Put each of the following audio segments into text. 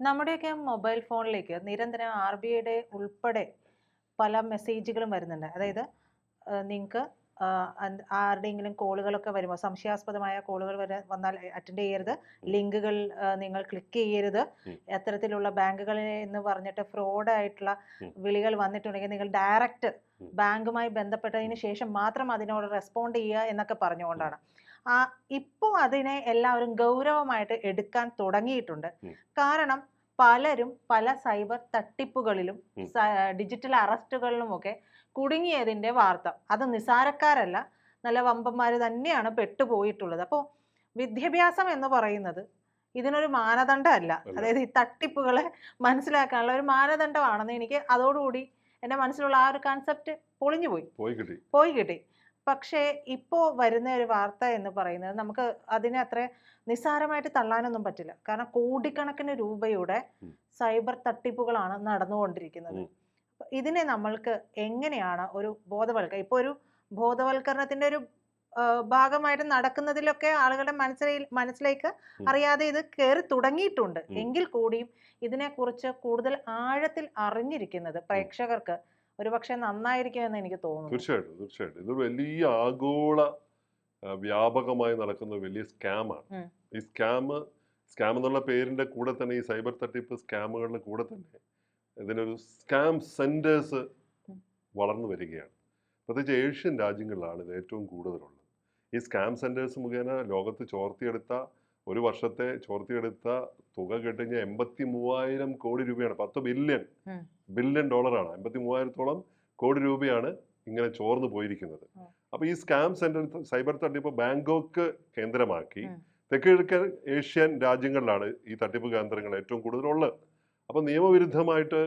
നമ്മുടെയൊക്കെ മൊബൈൽ ഫോണിലേക്ക് നിരന്തരം ആർ ബി ഐയുടെ ഉൾപ്പെടെ പല മെസ്സേജുകളും വരുന്നുണ്ട്. അതായത് നിങ്ങൾക്ക് ആരുടെയെങ്കിലും കോളുകളൊക്കെ വരുമ്പോൾ സംശയാസ്പദമായ കോളുകൾ വരെ വന്നാൽ അറ്റൻഡ് ചെയ്യരുത്. ലിങ്കുകൾ നിങ്ങൾ ക്ലിക്ക് ചെയ്യരുത്. എത്തരത്തിലുള്ള അത്തരത്തിലുള്ള ബാങ്കുകളിൽ എന്ന് പറഞ്ഞിട്ട് ഫ്രോഡായിട്ടുള്ള വിളികൾ വന്നിട്ടുണ്ടെങ്കിൽ നിങ്ങൾ ഡയറക്റ്റ് ബാങ്കുമായി ബന്ധപ്പെട്ടതിന് ശേഷം മാത്രം അതിനോട് റെസ്പോണ്ട് ചെയ്യുക എന്നൊക്കെ പറഞ്ഞുകൊണ്ടാണ്. ഇപ്പോൾ അതിനെ എല്ലാവരും ഗൗരവമായിട്ട് എടുക്കാൻ തുടങ്ങിയിട്ടുണ്ട്. കാരണം പലരും പല സൈബർ തട്ടിപ്പുകളിലും ഡിജിറ്റൽ അറസ്റ്റുകളിലും ഒക്കെ കുടുങ്ങിയതിന്റെ വാർത്ത. അത് നിസാരക്കാരല്ല നല്ല വമ്പന്മാർ തന്നെയാണ് പെട്ടുപോയിട്ടുള്ളത്. അപ്പോൾ വിദ്യാഭ്യാസം എന്ന് പറയുന്നത് ഇതിനൊരു മാനദണ്ഡമല്ല. അല്ല. അതായത് ഈ തട്ടിപ്പുകളെ മനസ്സിലാക്കാനുള്ള ഒരു മാനദണ്ഡമാണെന്ന് എനിക്ക് അതോടുകൂടി എന്റെ മനസ്സിലുള്ള ആ ഒരു കൺസെപ്റ്റ് പൊളിഞ്ഞു പോയി പോയി കിട്ടി. പക്ഷേ ഇപ്പോൾ വരുന്ന ഒരു വാർത്ത എന്ന് പറയുന്നത് നമുക്ക് അതിനെ അത്ര നിസ്സാരമായിട്ട് തള്ളാനൊന്നും പറ്റില്ല. കാരണം കോടിക്കണക്കിന് രൂപയുടെ സൈബർ തട്ടിപ്പുകളാണ് നടന്നുകൊണ്ടിരിക്കുന്നത്. ഇതിനെ നമ്മൾക്ക് എങ്ങനെയാണ് ഒരു ബോധവൽക്കരണം ഇപ്പോൾ ഒരു ബോധവൽക്കരണത്തിന്റെ ഒരു ഭാഗമായിട്ട് നടക്കുന്നതിലൊക്കെ ആളുകളുടെ മനസ്സിൽ മനസ്സിലേക്ക് അറിയാതെ ഇത് കയറി തുടങ്ങിയിട്ടുണ്ട്. എങ്കിൽ കൂടിയും ഇതിനെക്കുറിച്ച് കൂടുതൽ ആഴത്തിൽ അറിഞ്ഞിരിക്കുന്നത് പ്രേക്ഷകർക്ക് ഒരുപക്ഷെ നന്നായിരിക്കുമെന്ന് എനിക്ക് തോന്നുന്നു. തീർച്ചയായിട്ടും തീർച്ചയായിട്ടും. ഇതൊരു വലിയ ആഗോള വ്യാപകമായി നടക്കുന്ന വലിയ സ്കാമാണ്. ഈ സ്കാം സ്കാം എന്നുള്ള പേരിന്റെ കൂടെ തന്നെ ഈ സൈബർ തട്ടിപ്പ് സ്കാമുകളുടെ കൂടെ തന്നെ ഇതിനൊരു സ്കാം സെന്റേഴ്സ് വളർന്നു വരികയാണ്. പ്രത്യേകിച്ച് ഏഷ്യൻ രാജ്യങ്ങളിലാണ് ഇത് ഏറ്റവും കൂടുതലുള്ളത്. ഈ സ്കാം സെന്റേഴ്സ് മുഖേന ലോകത്ത് ചോർത്തിയെടുത്ത ഒരു വർഷത്തെ ചോർത്തിയെടുത്ത തുക കേട്ടുകഴിഞ്ഞാൽ എൺപത്തി മൂവായിരം കോടി രൂപയാണ്. പത്ത് ബില്യൺ ബില്യൺ ഡോളറാണ് എൺപത്തി മൂവായിരത്തോളം കോടി രൂപയാണ് ഇങ്ങനെ ചോർന്നു പോയിരിക്കുന്നത്. അപ്പൊ അപ്പോൾ ഈ സ്കാം സെന്റർ സൈബർ തട്ടിപ്പ് ബാങ്കോക്ക് കേന്ദ്രമാക്കി. ഉം. കിഴക്കൻ ഏഷ്യൻ രാജ്യങ്ങളിലാണ് ഈ തട്ടിപ്പ് കേന്ദ്രങ്ങൾ ഏറ്റവും കൂടുതലുള്ളത്. അപ്പോൾ നിയമവിരുദ്ധമായിട്ട്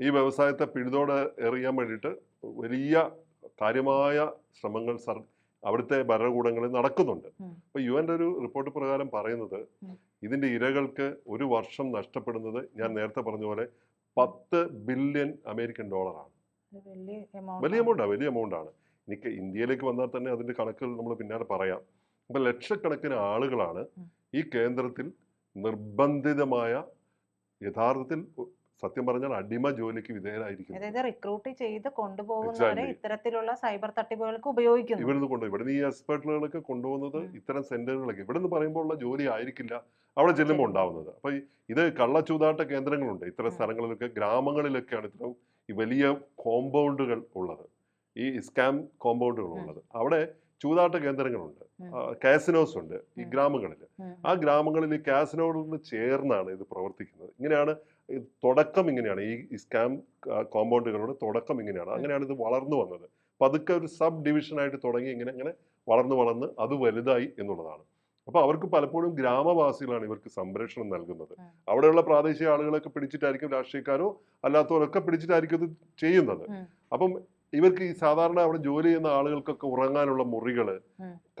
ഈ വ്യവസായത്തെ പിഴുതോടെ എറിയാൻ വേണ്ടിയിട്ട് വലിയ കാര്യമായ ശ്രമങ്ങൾ സർ അവിടുത്തെ ഭരണകൂടങ്ങളിൽ നടക്കുന്നുണ്ട്. അപ്പൊ അപ്പോൾ യു എന്റെ ഒരു റിപ്പോർട്ട് പ്രകാരം പറയുന്നത്. ഇതിന്റെ ഇരകൾക്ക് ഒരു വർഷം നഷ്ടപ്പെടുന്നത് ഞാൻ നേരത്തെ പറഞ്ഞ പോലെ പത്ത് ബില്യൺ അമേരിക്കൻ ഡോളറാണ്. വലിയ amount വലിയ ആണ്. എമൗണ്ടാണ് വലിയ എമൗണ്ടാണ് എനിക്ക് ഇന്ത്യയിലേക്ക് വന്നാൽ തന്നെ അതിന്റെ കണക്കുകൾ നമ്മൾ പിന്നാലെ പറയാം. അപ്പൊ ലക്ഷക്കണക്കിന് ആളുകളാണ് ഈ കേന്ദ്രത്തിൽ നിർബന്ധിതമായ യഥാർത്ഥത്തിൽ സത്യം പറഞ്ഞാൽ അടിമ ജോലിക്ക് വിധേയരായിരിക്കും അതായത് റിക്രൂട്ട് ചെയ്ത് കൊണ്ടുപോകുന്നവരെ ഇത്തരത്തിലുള്ള സൈബർ തട്ടിപ്പുകൾക്ക് ഉപയോഗിക്കുന്നു. ഇവിടുന്ന് കൊണ്ടുപോകും ഇവിടുന്ന് ഈ എക്സ്പെർട്ടുകളൊക്കെ കൊണ്ടുപോകുന്നത്. ഇത്തരം സെന്ററുകളൊക്കെ ഇവിടുന്ന് പറയുമ്പോൾ ഉള്ള ജോലി ആയിരിക്കില്ല. അവിടെ ചെല്ലുമ്പോൾ ഉണ്ടാവുന്നത്. അപ്പൊ ഇത് കള്ളച്ചൂതാട്ട കേന്ദ്രങ്ങളുണ്ട്. ഇത്തരം. സ്ഥലങ്ങളിലൊക്കെ ഗ്രാമങ്ങളിലൊക്കെയാണ് ഇത്തരം ഈ വലിയ കോമ്പൗണ്ടുകൾ ഉള്ളത്. ഈ സ്കാം കോമ്പൗണ്ടുകൾ ഉള്ളത്. അവിടെ ചൂതാട്ട കേന്ദ്രങ്ങളുണ്ട്. കാസിനോസ് ഉണ്ട് ഈ. ഗ്രാമങ്ങളിൽ. ആ ഗ്രാമങ്ങളിൽ ഈ കാസിനോട് ചേർന്നാണ് ഇത് പ്രവർത്തിക്കുന്നത്. ഇങ്ങനെയാണ് തുടക്കം ഇങ്ങനെയാണ്. ഈ സ്കാം കോമ്പൗണ്ടുകളുടെ തുടക്കം ഇങ്ങനെയാണ്. അങ്ങനെയാണ് ഇത് വളർന്നു വന്നത്. പതുക്കെ ഒരു സബ് ഡിവിഷനായിട്ട് തുടങ്ങി ഇങ്ങനെ ഇങ്ങനെ വളർന്നു വളർന്ന് അത് വലുതായി എന്നുള്ളതാണ്. അപ്പോൾ അവർക്ക് പലപ്പോഴും ഗ്രാമവാസികളാണ് ഇവർക്ക് സംരക്ഷണം നൽകുന്നത്. അവിടെയുള്ള പ്രാദേശിക ആളുകളൊക്കെ പിടിച്ചിട്ടായിരിക്കും രാഷ്ട്രീയക്കാരോ അല്ലാത്തവരൊക്കെ പിടിച്ചിട്ടായിരിക്കും ഇത് ചെയ്യുന്നത്. അപ്പം ഇവർക്ക് ഈ സാധാരണ അവിടെ ജോലി ചെയ്യുന്ന ആളുകൾക്കൊക്കെ ഉറങ്ങാനുള്ള മുറികൾ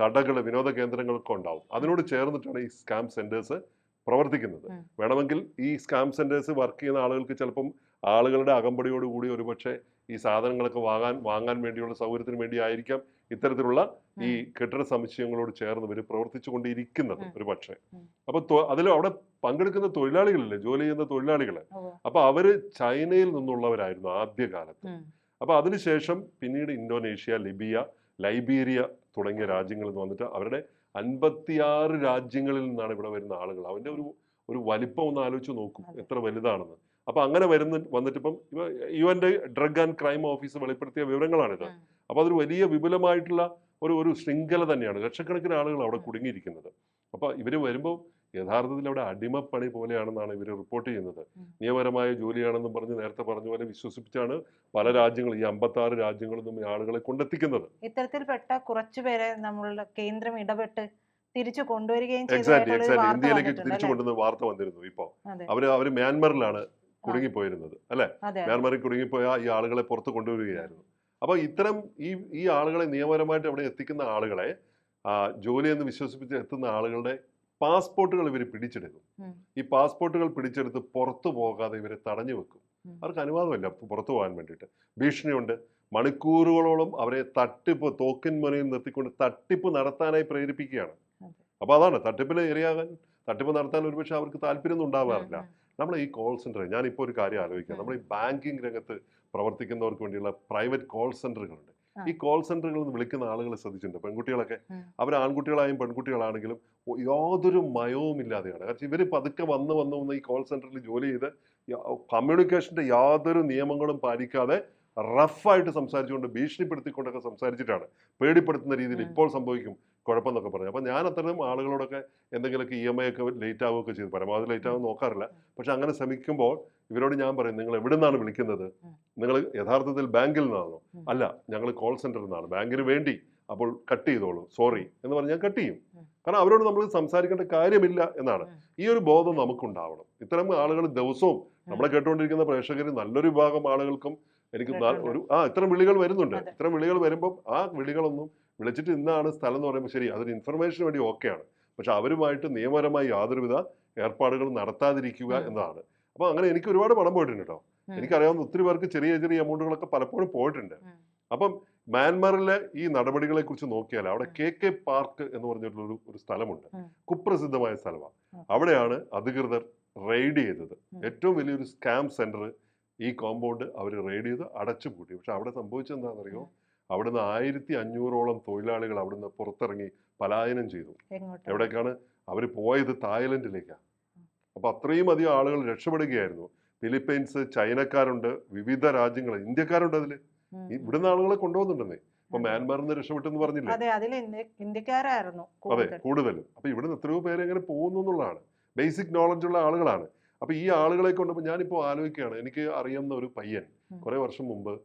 കടകൾ കടകൾ വിനോദ കേന്ദ്രങ്ങളൊക്കെ ഉണ്ടാവും. അതിനോട് ചേർന്നിട്ടാണ് ഈ സ്കാം സെന്റേഴ്സ് പ്രവർത്തിക്കുന്നത്. വേണമെങ്കിൽ ഈ സ്കാം സെന്റേഴ്സ് വർക്ക് ചെയ്യുന്ന ആളുകൾക്ക് ചിലപ്പം ആളുകളുടെ അകമ്പടിയോടുകൂടി ഒരുപക്ഷെ ഈ സാധനങ്ങളൊക്കെ വാങ്ങാൻ വാങ്ങാൻ വേണ്ടിയുള്ള സൗകര്യത്തിന് വേണ്ടി ആയിരിക്കാം ഇത്തരത്തിലുള്ള ഈ കെട്ടിട സമുച്ചയങ്ങളോട് ചേർന്ന് ഇവർ പ്രവർത്തിച്ചു കൊണ്ടിരിക്കുന്നത് ഉം. ഒരു പക്ഷേ അപ്പൊ അതിൽ അവിടെ പങ്കെടുക്കുന്ന തൊഴിലാളികളില്ലേ? ജോലി ചെയ്യുന്ന തൊഴിലാളികൾ. അപ്പൊ അവർ ചൈനയിൽ നിന്നുള്ളവരായിരുന്നു ആദ്യകാലത്ത്. അപ്പൊ അതിനുശേഷം പിന്നീട് ഇന്തോനേഷ്യ ലിബിയ ലൈബീരിയ തുടങ്ങിയ രാജ്യങ്ങളിൽ നിന്ന് വന്നിട്ട് അവരുടെ അൻപത്തിയാറ് രാജ്യങ്ങളിൽ നിന്നാണ് ഇവിടെ വരുന്ന ആളുകൾ. അവന്റെ ഒരു ഒരു വലിപ്പം ഒന്ന് ആലോചിച്ച് നോക്കും എത്ര വലുതാണെന്ന്. അപ്പോൾ അങ്ങനെ വരുന്ന വന്നിട്ടിപ്പം ഇവ യു എന്റെ ഡ്രഗ് ആൻഡ് ക്രൈം ഓഫീസ് വെളിപ്പെടുത്തിയ വിവരങ്ങളാണിത്. അപ്പോൾ അതൊരു വലിയ വിപുലമായിട്ടുള്ള ഒരു ഒരു ശൃംഖല തന്നെയാണ്. ലക്ഷക്കണക്കിന് ആളുകൾ അവിടെ. കുടുങ്ങിയിരിക്കുന്നത്. അപ്പോൾ ഇവർ വരുമ്പോൾ യഥാർത്ഥത്തിൽ അവിടെ അടിമപ്പണി പോലെയാണെന്നാണ് ഇവർ റിപ്പോർട്ട് ചെയ്യുന്നത്. നിയമപരമായ ജോലിയാണെന്നും പറഞ്ഞ് നേരത്തെ പറഞ്ഞ പോലെ വിശ്വസിപ്പിച്ചാണ് പല രാജ്യങ്ങളും ഈ അമ്പത്താറ് രാജ്യങ്ങളിൽ നിന്നും ഈ ആളുകളെ കൊണ്ടെത്തിക്കുന്നത്. ഇത്തരത്തിൽപ്പെട്ട കുറച്ചുപേരെ നമ്മളുടെ കേന്ദ്രം ഇടപെട്ട് തിരിച്ചു കൊണ്ടുവരികയും ഇന്ത്യയിലേക്ക് തിരിച്ചു? കൊണ്ടുവന്ന വാർത്ത വന്നിരുന്നു ഇപ്പോൾ അവർ അവർ മ്യാൻമറിലാണ് കുടുങ്ങിപ്പോയിരുന്നത് അല്ലെ? മ്യാൻമറിൽ കുടുങ്ങിപ്പോയ ഈ ആളുകളെ പുറത്ത് കൊണ്ടുവരികയായിരുന്നു. അപ്പോൾ ഇത്തരം ഈ ഈ ആളുകളെ നിയമപരമായിട്ട് അവിടെ എത്തിക്കുന്ന ആളുകളെ ജോലി എന്ന് വിശ്വസിപ്പിച്ച് എത്തുന്ന ആളുകളുടെ പാസ്പോർട്ടുകൾ ഇവർ പിടിച്ചെടുക്കും. ഈ പാസ്പോർട്ടുകൾ പിടിച്ചെടുത്ത് പുറത്തു പോകാതെ ഇവരെ തടഞ്ഞു വെക്കും. അവർക്ക് അനുവാദമില്ല പുറത്തു പോകാൻ വേണ്ടിയിട്ട്. ഭീഷണിയുണ്ട്. മണിക്കൂറുകളോളം അവരെ തട്ടിപ്പ് തോക്കിൻ മുനയിൽ നിർത്തിക്കൊണ്ട് തട്ടിപ്പ് നടത്താനായി പ്രേരിപ്പിക്കുകയാണ്. അപ്പോൾ അതാണ് തട്ടിപ്പിൽ ഇരയാകാൻ തട്ടിപ്പ് നടത്താൻ ഒരുപക്ഷെ അവർക്ക് താല്പര്യമൊന്നും ഉണ്ടാവാറില്ല. നമ്മൾ ഈ കോൾ സെന്റർ ഞാനിപ്പോൾ ഒരു കാര്യം ആലോചിക്കുക നമ്മൾ ഈ ബാങ്കിങ് രംഗത്ത് പ്രവർത്തിക്കുന്നവർക്ക് വേണ്ടിയുള്ള പ്രൈവറ്റ് കോൾ സെന്ററുകളുണ്ട് ഈ കോൾ സെന്ററുകളിൽ നിന്ന് വിളിക്കുന്ന ആളുകളെ ശ്രദ്ധിച്ചിട്ടുണ്ട്. പെൺകുട്ടികളൊക്കെ. അവർ ആൺകുട്ടികളായും പെൺകുട്ടികളാണെങ്കിലും യാതൊരു മയവും ഇല്ലാതെയാണ് കാരണം ഇവർ പതുക്കെ വന്ന് വന്ന് വന്ന് ഈ കോൾ സെന്ററിൽ ജോലി ചെയ്ത് കമ്മ്യൂണിക്കേഷന്റെ യാതൊരു നിയമങ്ങളും പാലിക്കാതെ റഫായിട്ട് സംസാരിച്ചുകൊണ്ട് ഭീഷണിപ്പെടുത്തിക്കൊണ്ടൊക്കെ സംസാരിച്ചിട്ടാണ്. പേടിപ്പെടുത്തുന്ന രീതിയിൽ ഇപ്പോൾ സംഭവിക്കും കുഴപ്പമെന്നൊക്കെ പറഞ്ഞു. അപ്പം ഞാൻ അത്തരം ആളുകളോടൊക്കെ എന്തെങ്കിലുമൊക്കെ ഇ എം ഐ ഒക്കെ ലേറ്റ് ആവുകയൊക്കെ ചെയ്തു. പരമാവധി ലേറ്റ് ആവാൻ നോക്കാറില്ല. പക്ഷെ അങ്ങനെ ശ്രമിക്കുമ്പോൾ ഇവരോട് ഞാൻ പറയും നിങ്ങൾ എവിടെ നിന്നാണ് വിളിക്കുന്നത് നിങ്ങൾ യഥാർത്ഥത്തിൽ ബാങ്കിൽ നിന്നാണോ? അല്ല ഞങ്ങൾ കോൾ സെന്ററിൽ നിന്നാണ്. ബാങ്കിന് വേണ്ടി അപ്പോൾ കട്ട് ചെയ്തോളൂ. സോറി എന്ന് പറഞ്ഞ് ഞാൻ കട്ട് ചെയ്യും. കാരണം അവരോട് നമ്മൾ സംസാരിക്കേണ്ട കാര്യമില്ല എന്നാണ്. ഈ ഒരു ബോധം നമുക്കുണ്ടാവണം. ഇത്തരം ആളുകൾ ദിവസവും നമ്മളെ കേട്ടുകൊണ്ടിരിക്കുന്ന പ്രേക്ഷകർ നല്ലൊരു വിഭാഗം ആളുകൾക്കും എനിക്ക് ഒരു ആ ഇത്തരം വിളികൾ വരുന്നുണ്ട്. ഇത്തരം വിളികൾ വരുമ്പോൾ ആ വിളികളൊന്നും വിളിച്ചിട്ട് ഇന്നാണ് സ്ഥലം എന്ന് പറയുമ്പോൾ ശരി അതൊരു ഇൻഫർമേഷന് വേണ്ടി ഓക്കെയാണ് പക്ഷെ അവരുമായിട്ട് നിയമപരമായി യാതൊരുവിധ ഏർപ്പാടുകളും നടത്താതിരിക്കുക. എന്നതാണ്. അപ്പോൾ അങ്ങനെ എനിക്ക് ഒരുപാട് പണം പോയിട്ടുണ്ട് കേട്ടോ. എനിക്കറിയാവുന്ന ഒത്തിരി പേർക്ക് ചെറിയ ചെറിയ എമൗണ്ടുകളൊക്കെ പലപ്പോഴും പോയിട്ടുണ്ട്. അപ്പം മ്യാൻമറിലെ ഈ നടപടികളെ കുറിച്ച് നോക്കിയാൽ അവിടെ. കെ കെ പാർക്ക് എന്ന് പറഞ്ഞിട്ടുള്ള ഒരു സ്ഥലമുണ്ട്. കുപ്രസിദ്ധമായ സ്ഥലമാണ്. അവിടെയാണ് അധികൃതർ റെയ്ഡ് ചെയ്തത്. ഏറ്റവും വലിയൊരു സ്കാം സെന്റർ ഈ കോമ്പൗണ്ട് അവർ റെയ്ഡ് ചെയ്ത് അടച്ചുപൂട്ടി. പക്ഷെ അവിടെ സംഭവിച്ചത് എന്താണെന്നറിയോ? അവിടുന്ന് ആയിരത്തി അഞ്ഞൂറോളം തൊഴിലാളികൾ അവിടുന്ന് പുറത്തിറങ്ങി പലായനം ചെയ്തു. എവിടേക്കാണ്? അവർ പോയത് തായ്ലൻഡിലേക്കാണ് അപ്പൊ അത്രയും അധികം ആളുകൾ രക്ഷപ്പെടുകയായിരുന്നു. ഫിലിപ്പൈൻസ് ചൈനക്കാരുണ്ട് വിവിധ രാജ്യങ്ങൾ ഇന്ത്യക്കാരുണ്ട് അതിൽ. ഇവിടുന്ന് ആളുകളെ കൊണ്ടുപോകുന്നുണ്ടെന്നേ ഇപ്പൊ. മ്യാൻമാറിൽ നിന്ന് രക്ഷപ്പെട്ടെന്ന് പറഞ്ഞില്ലേ? അതെ അതിൽ ഇന്ത്യക്കാരായിരുന്നു അതെ കൂടുതൽ. കൂടുതലും. അപ്പൊ ഇവിടുന്ന് എത്രയോ പേര് എങ്ങനെ പോകുന്നു എന്നുള്ളതാണ്. ബേസിക് നോളജ് ഉള്ള ആളുകളാണ്. അപ്പൊ ഈ ആളുകളെ കൊണ്ട് ഞാനിപ്പോൾ ആലോചിക്കുകയാണ്. എനിക്ക് അറിയുന്ന ഒരു പയ്യൻ. കുറെ വർഷം മുമ്പ്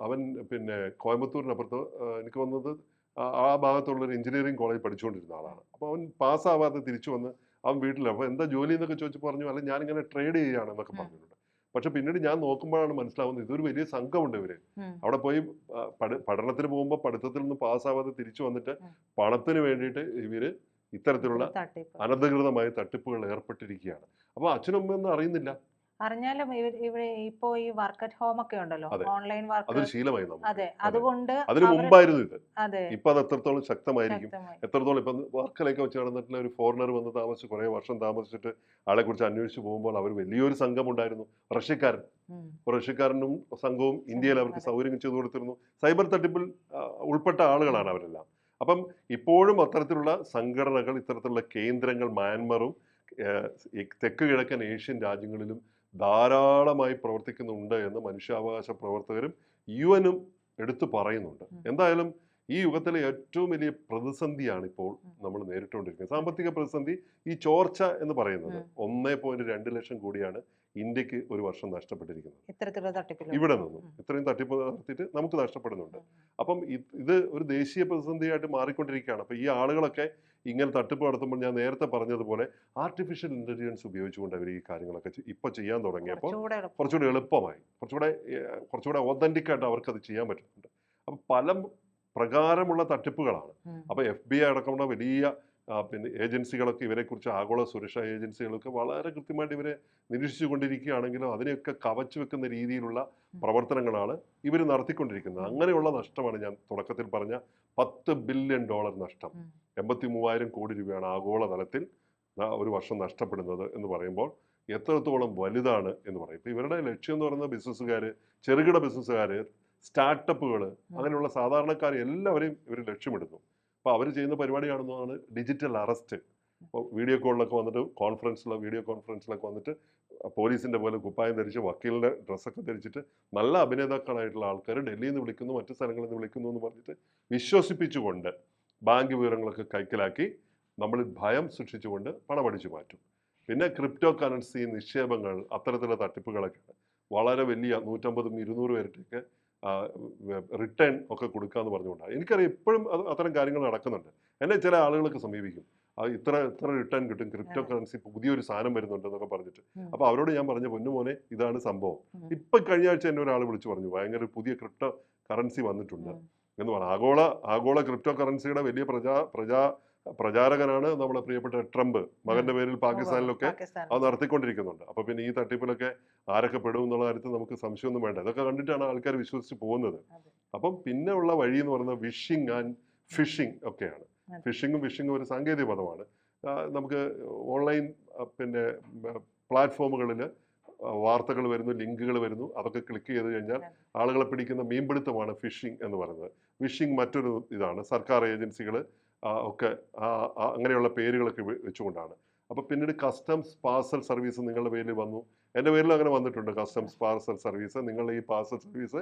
അവൻ പിന്നെ കോയമ്പത്തൂരിനപ്പുറത്ത് എനിക്ക് വന്നത് ആ- ഭാഗത്തുള്ള ഒരു എഞ്ചിനീയറിംഗ് കോളേജ് പഠിച്ചുകൊണ്ടിരുന്ന ആളാണ്. അപ്പോൾ അവൻ പാസ്സാവാതെ തിരിച്ചു വന്ന് അവൻ വീട്ടിൽ അപ്പോൾ എന്താ ജോലി എന്നൊക്കെ ചോദിച്ചു പറഞ്ഞു അല്ല ഞാനിങ്ങനെ ട്രേഡ് ചെയ്യുകയാണ് എന്നൊക്കെ. പറഞ്ഞിട്ടുണ്ട്. പക്ഷെ പിന്നീട് ഞാൻ നോക്കുമ്പോഴാണ് മനസ്സിലാവുന്നത് ഇതൊരു വലിയ സംഘമുണ്ട് ഇവർ. അവിടെ പോയി പഠനത്തിന് പോകുമ്പോൾ പഠിത്തത്തിൽ നിന്ന് പാസ്സാവാതെ തിരിച്ചു വന്നിട്ട്. പണത്തിന് വേണ്ടിയിട്ട് ഇവർ ഇത്തരത്തിലുള്ള അനധികൃതമായ തട്ടിപ്പുകൾ ഏർപ്പെട്ടിരിക്കുകയാണ്. അപ്പോൾ അച്ഛനും അമ്മയൊന്നും അറിയുന്നില്ല. അറിഞ്ഞാലും ഇവിടെ ഇപ്പോ ഈ വർക്ക് അറ്റ് ഹോം ഒക്കെ ഉണ്ടല്ലോ. ഓൺലൈൻ വർക്ക് ശീലമായി അതെ. അതുകൊണ്ട് അതിന് മുമ്പായിരുന്നു ഇത്. അതെ. ഇപ്പൊ അത് എത്രത്തോളം ശക്തമായിരിക്കും. എത്രത്തോളം ഇപ്പൊ വർക്കലൊക്കെ വെച്ച് നടന്നിട്ടുള്ള ഒരു ഫോറിനർ വന്ന് താമസിച്ച് കുറെ വർഷം താമസിച്ചിട്ട് ആളെ കുറിച്ച് അന്വേഷിച്ച് പോകുമ്പോൾ അവർ വലിയൊരു സംഘം ഉണ്ടായിരുന്നു റഷ്യക്കാരൻ റഷ്യക്കാരനും സംഘവും ഇന്ത്യയിൽ അവർക്ക്. സൗകര്യം ചെയ്തു കൊടുത്തിരുന്നു. സൈബർ തട്ടിപ്പിൽ ഉൾപ്പെട്ട ആളുകളാണ് അവരെല്ലാം. അപ്പം ഇപ്പോഴും അത്തരത്തിലുള്ള സംഘടനകൾ ഇത്തരത്തിലുള്ള കേന്ദ്രങ്ങൾ മ്യാൻമറും തെക്ക് കിഴക്കൻ ഏഷ്യൻ രാജ്യങ്ങളിലും ധാരാളമായി പ്രവർത്തിക്കുന്നുണ്ട് എന്ന് മനുഷ്യാവകാശ പ്രവർത്തകരും യു എനും എടുത്തു പറയുന്നുണ്ട്. എന്തായാലും ഈ യുഗത്തിലെ ഏറ്റവും വലിയ പ്രതിസന്ധിയാണ് ഇപ്പോൾ നമ്മൾ നേരിട്ടുകൊണ്ടിരിക്കുന്നത്. സാമ്പത്തിക പ്രതിസന്ധി ഈ ചോർച്ച എന്ന് പറയുന്നത്. ഒന്നേ പോയിന്റ് രണ്ട് ലക്ഷം കൂടിയാണ് ഇന്ത്യയ്ക്ക് ഒരു വർഷം നഷ്ടപ്പെട്ടിരിക്കുന്നത്. ഇവിടെ നിന്നും. ഇത്രയും തട്ടിപ്പ് നടത്തിയിട്ട് നമുക്ക് നഷ്ടപ്പെടുന്നുണ്ട്. അപ്പം ഇത് ഒരു ദേശീയ പ്രതിസന്ധിയായിട്ട് മാറിക്കൊണ്ടിരിക്കുകയാണ്. അപ്പം ഈ ആളുകളൊക്കെ ഇങ്ങനെ തട്ടിപ്പ് നടത്തുമ്പോൾ ഞാൻ നേരത്തെ പറഞ്ഞതുപോലെ ആർട്ടിഫിഷ്യൽ ഇന്റലിജൻസ് ഉപയോഗിച്ചുകൊണ്ട് അവർ ഈ കാര്യങ്ങളൊക്കെ ഇപ്പൊ ചെയ്യാൻ തുടങ്ങിയപ്പോൾ കുറച്ചുകൂടെ എളുപ്പമായി. കുറച്ചുകൂടെ കുറച്ചുകൂടെ അവർക്ക് അത് ചെയ്യാൻ പറ്റുന്നുണ്ട്. അപ്പോൾ പല പ്രകാരമുള്ള തട്ടിപ്പുകളാണ്. അപ്പൊ അപ്പോൾ എഫ് ബി ഐ അടക്കമുള്ള വലിയ പിന്നെ ഏജൻസികളൊക്കെ ഇവരെക്കുറിച്ച് ആഗോള സുരക്ഷാ ഏജൻസികളൊക്കെ വളരെ കൃത്യമായിട്ട് ഇവരെ നിരീക്ഷിച്ചു കൊണ്ടിരിക്കുകയാണെങ്കിലും അതിനെയൊക്കെ കവച്ചു വെക്കുന്ന രീതിയിലുള്ള പ്രവർത്തനങ്ങളാണ് ഇവർ നടത്തിക്കൊണ്ടിരിക്കുന്നത്. അങ്ങനെയുള്ള നഷ്ടമാണ് ഞാൻ തുടക്കത്തിൽ പറഞ്ഞ പത്ത് ബില്യൺ ഡോളർ നഷ്ടം. എൺപത്തി മൂവായിരം കോടി രൂപയാണ് ആഗോളതലത്തിൽ ഒരു വർഷം നഷ്ടപ്പെടുന്നത് എന്ന് പറയുമ്പോൾ എത്രത്തോളം വലുതാണ് എന്ന് പറയും. ഇപ്പം ഇവരുടെ ലക്ഷ്യം എന്ന് പറയുന്നത് ബിസിനസ്സുകാർ ചെറുകിട ബിസിനസ്സുകാർ സ്റ്റാർട്ടപ്പുകൾ അങ്ങനെയുള്ള സാധാരണക്കാർ എല്ലാവരെയും ഇവർ ലക്ഷ്യമിടുന്നു. അപ്പോൾ അവർ ചെയ്യുന്ന പരിപാടിയാണെന്നാണ് ഡിജിറ്റൽ അറസ്റ്റ്. ഇപ്പോൾ വീഡിയോ കോളിലൊക്കെ വന്നിട്ട് കോൺഫറൻസിലോ വീഡിയോ കോൺഫറൻസിലൊക്കെ വന്നിട്ട് പോലീസിന്റെ പോലെ കുപ്പായം ധരിച്ച് വക്കീലിന്റെ ഡ്രസ്സൊക്കെ ധരിച്ചിട്ട് നല്ല അഭിനേതാക്കളായിട്ടുള്ള ആൾക്കാർ ഡൽഹിയിൽ നിന്ന് വിളിക്കുന്നു മറ്റു സ്ഥലങ്ങളിൽ നിന്ന് വിളിക്കുന്നു എന്ന് പറഞ്ഞിട്ട് വിശ്വസിപ്പിച്ചുകൊണ്ട് ബാങ്ക് വിവരങ്ങളൊക്കെ കൈക്കലാക്കി നമ്മളിൽ ഭയം സൂക്ഷിച്ചുകൊണ്ട് പണമടിച്ചു മാറ്റും. പിന്നെ ക്രിപ്റ്റോ കറൻസി നിക്ഷേപങ്ങൾ അത്തരത്തിലുള്ള തട്ടിപ്പുകളൊക്കെ വളരെ വലിയ നൂറ്റമ്പതും ഇരുന്നൂറ് പേരുടെയൊക്കെ റിട്ടേൺ ഒക്കെ കൊടുക്കുക എന്ന് പറഞ്ഞുകൊണ്ടാണ്. എനിക്കറിയാം ഇപ്പോഴും അത് അത്തരം കാര്യങ്ങൾ നടക്കുന്നുണ്ട്. എന്നെ ചില ആളുകളൊക്കെ സമീപിക്കും. ഇത്ര ഇത്ര റിട്ടേൺ കിട്ടും ക്രിപ്റ്റോ കറൻസി പുതിയൊരു സാധനം വരുന്നുണ്ട് എന്നൊക്കെ പറഞ്ഞിട്ട്. അപ്പോൾ അവരോട് ഞാൻ പറഞ്ഞ പൊന്നു മോനെ ഇതാണ് സംഭവം. ഇപ്പം കഴിഞ്ഞ ആഴ്ച എന്നെ ഒരാൾ വിളിച്ചു പറഞ്ഞു ഭയങ്കര പുതിയ ക്രിപ്റ്റോ കറൻസി വന്നിട്ടുണ്ട്. എന്ന് പറഞ്ഞു ആഗോള ആഗോള ക്രിപ്റ്റോ കറൻസിയുടെ വലിയ പ്രജാ പ്രജാ പ്രചാരകനാണ് നമ്മളെ പ്രിയപ്പെട്ട ട്രംപ്. മകന്റെ പേരിൽ പാകിസ്ഥാനിലൊക്കെ അത് നടത്തിക്കൊണ്ടിരിക്കുന്നുണ്ട്. അപ്പൊ പിന്നെ ഈ തട്ടിപ്പിലൊക്കെ ആരൊക്കെ പെടും എന്നുള്ള കാര്യത്തിൽ നമുക്ക് സംശയമൊന്നും വേണ്ട. ഇതൊക്കെ കണ്ടിട്ടാണ് ആൾക്കാർ വിശ്വസിച്ച് പോകുന്നത്. അപ്പം പിന്നെ ഉള്ള വഴി എന്ന് പറയുന്നത് വിഷിംഗ് ആൻഡ് ഫിഷിംഗ് ഒക്കെയാണ്. ഫിഷിങ്ങും ഫിഷിങ്ങും വിഷിങ്ങും ഒരു സാങ്കേതിക പദമാണ്. നമുക്ക് ഓൺലൈൻ പിന്നെ പ്ലാറ്റ്ഫോമുകളിൽ വാർത്തകൾ വരുന്നു ലിങ്കുകൾ വരുന്നു അതൊക്കെ ക്ലിക്ക് ചെയ്ത് കഴിഞ്ഞാൽ ആളുകളെ പിടിക്കുന്ന മീൻപിടുത്തമാണ് ഫിഷിംഗ് എന്ന് പറയുന്നത്. ഫിഷിംഗ് മറ്റൊരു ഇതാണ്. സർക്കാർ ഏജൻസികൾ ഒക്കെ അങ്ങനെയുള്ള പേരുകളൊക്കെ വെച്ചുകൊണ്ടാണ്. അപ്പോൾ പിന്നീട് കസ്റ്റംസ് പാർസൽ സർവീസ് നിങ്ങളുടെ പേരിൽ വന്നു. എന്റെ പേരിൽ അങ്ങനെ വന്നിട്ടുണ്ട് കസ്റ്റംസ് പാർസൽ സർവീസ് നിങ്ങൾ ഈ പാർസൽ സർവീസ്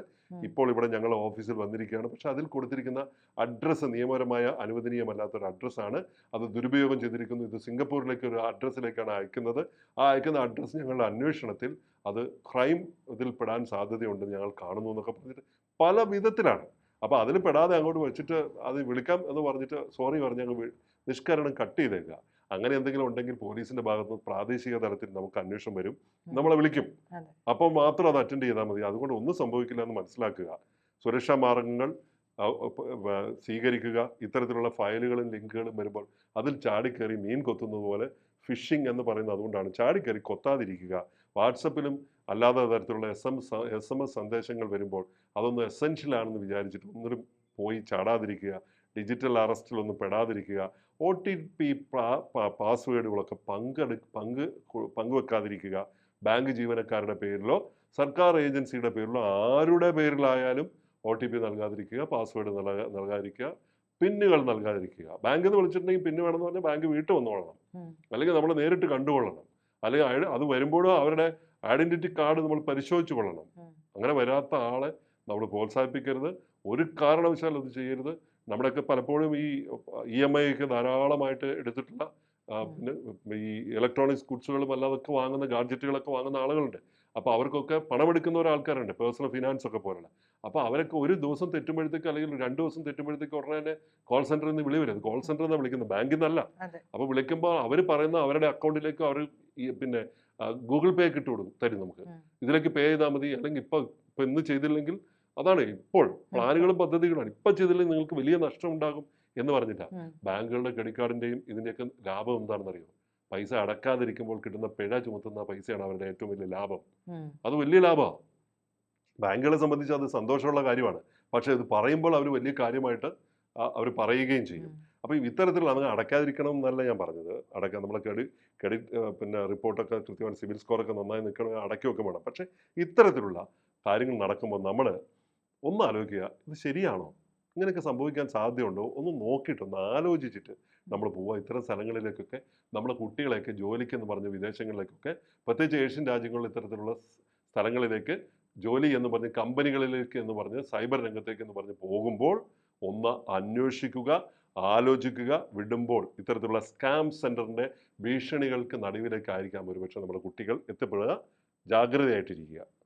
ഇപ്പോൾ ഇവിടെ ഞങ്ങൾ ഓഫീസിൽ വന്നിരിക്കുകയാണ്. പക്ഷെ അതിൽ കൊടുത്തിരിക്കുന്ന അഡ്രസ്സ് നിയമപരമായ അനുവദനീയമല്ലാത്ത ഒരു അഡ്രസ്സാണ് അത് ദുരുപയോഗം ചെയ്തിരിക്കുന്നു. ഇത് സിംഗപ്പൂരിലേക്ക് ഒരു അഡ്രസ്സിലേക്കാണ് അയക്കുന്നത്. ആ അയക്കുന്ന അഡ്രസ്സ് ഞങ്ങളുടെ അന്വേഷണത്തിൽ അത് ക്രൈം ഇതിൽ പെടാൻ സാധ്യതയുണ്ട് ഞങ്ങൾ കാണുന്നു എന്നൊക്കെ പറഞ്ഞിട്ട് പല വിധത്തിലാണ്. അപ്പോൾ അതിൽ പെടാതെ അങ്ങോട്ട് വെച്ചിട്ട് അത് വിളിക്കാം എന്ന് പറഞ്ഞിട്ട് സോറി പറഞ്ഞ് അങ്ങ് നിഷ്കരണം കട്ട് ചെയ്തേക്കുക. അങ്ങനെ എന്തെങ്കിലും ഉണ്ടെങ്കിൽ പോലീസിന്റെ ഭാഗത്ത് പ്രാദേശിക തലത്തിൽ നമുക്ക് അന്വേഷണം വരും. നമ്മളെ വിളിക്കും. അപ്പോൾ മാത്രം അത് അറ്റൻഡ് ചെയ്താൽ മതി. അതുകൊണ്ട് ഒന്നും സംഭവിക്കില്ല എന്ന് മനസ്സിലാക്കുക. സുരക്ഷാ മാർഗങ്ങൾ സ്വീകരിക്കുക. ഇത്തരത്തിലുള്ള ഫയലുകളും ലിങ്കുകളും വരുമ്പോൾ അതിൽ ചാടിക്കയറി മീൻ കൊത്തുന്നത് പോലെ ഫിഷിംഗ് എന്ന് പറയുന്നത് അതുകൊണ്ടാണ്. ചാടിക്കയറി കൊത്താതിരിക്കുക. വാട്സപ്പിലും അല്ലാതെ തരത്തിലുള്ള S M S M S സന്ദേശങ്ങൾ വരുമ്പോൾ അതൊന്നും എസെൻഷ്യൽ ആണെന്ന് വിചാരിച്ചിട്ട് ഒന്നിനും പോയി ചാടാതിരിക്കുക. ഡിജിറ്റൽ അറസ്റ്റിലൊന്നും പെടാതിരിക്കുക. ഒ ടി പി പാസ്വേഡുകളൊക്കെ പങ്കെടു പങ്ക് പങ്കുവെക്കാതിരിക്കുക. ബാങ്ക് ജീവനക്കാരുടെ പേരിലോ സർക്കാർ ഏജൻസിയുടെ പേരിലോ ആരുടെ പേരിലായാലും ഒ ടി പി നൽകാതിരിക്കുക പാസ്വേഡ് നൽകാ നൽകാതിരിക്കുക പിന്നുകൾ നൽകാതിരിക്കുക. ബാങ്കിൽ നിന്ന് വിളിച്ചിട്ടുണ്ടെങ്കിൽ പിന്ന് വേണമെന്ന് പറഞ്ഞാൽ ബാങ്ക് വീട്ടിൽ വന്നോളണം. അല്ലെങ്കിൽ നമ്മൾ നേരിട്ട് കണ്ടുകൊള്ളണം. അല്ലെങ്കിൽ അത് വരുമ്പോഴും അവരുടെ ഐഡന്റിറ്റി കാർഡ് നമ്മൾ പരിശോധിച്ചു കൊള്ളണം. അങ്ങനെ വരാത്ത ആളെ നമ്മൾ പ്രോത്സാഹിപ്പിക്കരുത്. ഒരു കാരണവശാലും അത് ചെയ്യരുത്. നമ്മുടെയൊക്കെ പലപ്പോഴും ഈ ഇ എം ഐ ഒക്കെ ധാരാളമായിട്ട് എടുത്തിട്ടുള്ള പിന്നെ ഈ ഇലക്ട്രോണിക്സ് ഗുഡ്സുകളും അല്ലാതൊക്കെ വാങ്ങുന്ന ഗാഡ്ജറ്റുകളൊക്കെ വാങ്ങുന്ന ആളുകളുണ്ട്. അപ്പോൾ അവർക്കൊക്കെ പണമെടുക്കുന്ന ഒരാൾക്കാരുണ്ട് പേഴ്സണൽ ഫിനാൻസ് ഒക്കെ പോലുള്ള. അപ്പോൾ അവരൊക്കെ ഒരു ദിവസം തെറ്റുമ്പോഴത്തേക്ക് അല്ലെങ്കിൽ രണ്ട് ദിവസം തെറ്റുമ്പോഴത്തേക്ക് ഉടനെ തന്നെ കോൾ സെന്ററിൽ നിന്ന് വിളി വരും. കോൾ സെന്ററിൽ നിന്ന് വിളിക്കുന്നത് ബാങ്കിൽ നിന്നല്ല. അപ്പോൾ വിളിക്കുമ്പോൾ അവർ പറയുന്ന അവരുടെ അക്കൗണ്ടിലേക്ക് അവർ പിന്നെ ഗൂഗിൾ പേ കിട്ടു തരും നമുക്ക്. ഇതിലേക്ക് പേ ചെയ്താൽ മതി. അല്ലെങ്കിൽ ഇപ്പോൾ ഇപ്പം ഇന്ന് ചെയ്തില്ലെങ്കിൽ അതാണ് ഇപ്പോൾ പ്ലാനുകളും പദ്ധതികളാണ് ഇപ്പൊ ചെയ്തില്ലെങ്കിൽ നിങ്ങൾക്ക് വലിയ നഷ്ടം ഉണ്ടാകും എന്ന് പറഞ്ഞില്ല ബാങ്കുകളുടെ ക്രെഡിറ്റ് കാർഡിന്റെയും ഇതിന്റെയൊക്കെ ലാഭം എന്താണെന്ന് അറിയോ പൈസ അടക്കാതിരിക്കുമ്പോൾ കിട്ടുന്ന പിഴ ചുമത്തുന്ന പൈസയാണ് അവരുടെ ഏറ്റവും വലിയ ലാഭം. അത് വലിയ ലാഭമാണ് ബാങ്കുകളെ സംബന്ധിച്ച് അത് സന്തോഷമുള്ള കാര്യമാണ്. പക്ഷേ ഇത് പറയുമ്പോൾ അവർ വലിയ കാര്യമായിട്ട് അവർ പറയുകയും ചെയ്യും. അപ്പോൾ ഇത്തരത്തിലുള്ള അങ്ങനെ അടക്കാതിരിക്കണം എന്നല്ല ഞാൻ പറഞ്ഞത്. അടക്കാൻ നമ്മളെ ക്രെഡിറ്റ് ക്രെഡിറ്റ് പിന്നെ റിപ്പോർട്ടൊക്കെ കൃത്യമായി സിവിൽ സ്കോറൊക്കെ നന്നായി നിൽക്കണം അടയ്ക്കുകയൊക്കെ വേണം. പക്ഷേ ഇത്തരത്തിലുള്ള കാര്യങ്ങൾ നടക്കുമ്പോൾ നമ്മൾ ഒന്ന് ആലോചിക്കുക ഇത് ശരിയാണോ? ഇങ്ങനെയൊക്കെ സംഭവിക്കാൻ സാധ്യതയുണ്ടോ? ഒന്ന് നോക്കിയിട്ട് ഒന്ന് ആലോചിച്ചിട്ട് നമ്മൾ പോവുക ഇത്തരം സ്ഥലങ്ങളിലേക്കൊക്കെ നമ്മുടെ കുട്ടികളെയൊക്കെ ജോലിക്കെന്ന് പറഞ്ഞ് വിദേശങ്ങളിലേക്കൊക്കെ പ്രത്യേകിച്ച് ഏഷ്യൻ രാജ്യങ്ങളിൽ ഇത്തരത്തിലുള്ള സ്ഥലങ്ങളിലേക്ക് ജോലി എന്ന് പറഞ്ഞ് കമ്പനികളിലേക്ക് എന്ന് പറഞ്ഞ് സൈബർ രംഗത്തേക്ക് എന്ന് പറഞ്ഞ് പോകുമ്പോൾ ഒന്ന് അന്വേഷിക്കുക ആലോചിക്കുക വിടുമ്പോൾ ഇത്തരത്തിലുള്ള സ്കാം സെന്ററിന്റെ ഭീഷണികൾക്ക് നടുവിലേക്കായിരിക്കാം ഒരുപക്ഷെ നമ്മുടെ കുട്ടികൾ എത്തിപ്പെടുക. ജാഗ്രതയായിട്ടിരിക്കുക.